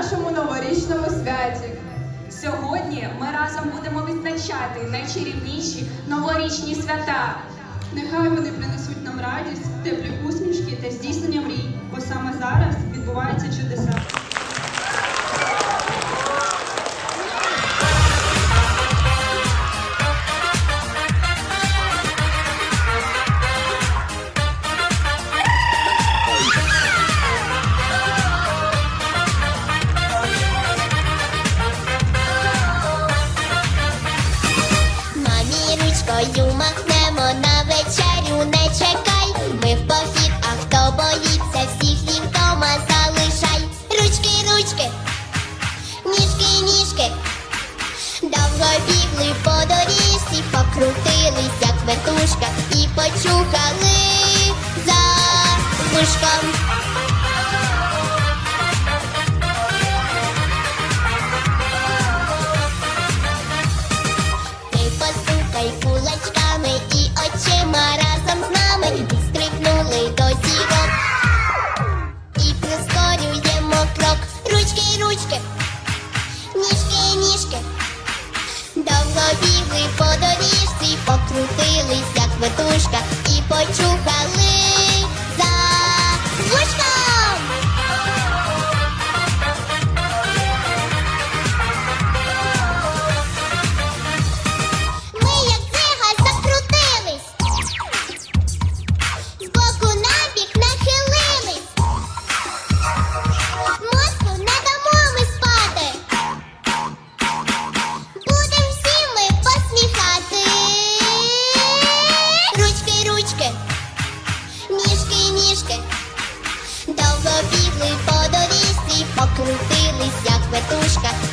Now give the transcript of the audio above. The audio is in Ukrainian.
нашому новорічному святі. Сьогодні ми разом будемо відзначати найчарівніші новорічні свята. Нехай вони принесуть нам радість, теплі усмішки та здійснення мрій, бо саме зараз відбуваються чудеса. Мамі ручкою махнемо на вечерю, не чекай. Ми в похід, а хто боїться, всіх їх вдома залишай. Ручки, ручки, ніжки, ніжки. Довго бігли по доріжці, покрутились, як вертушка, і почухали за вушком. постукай Довго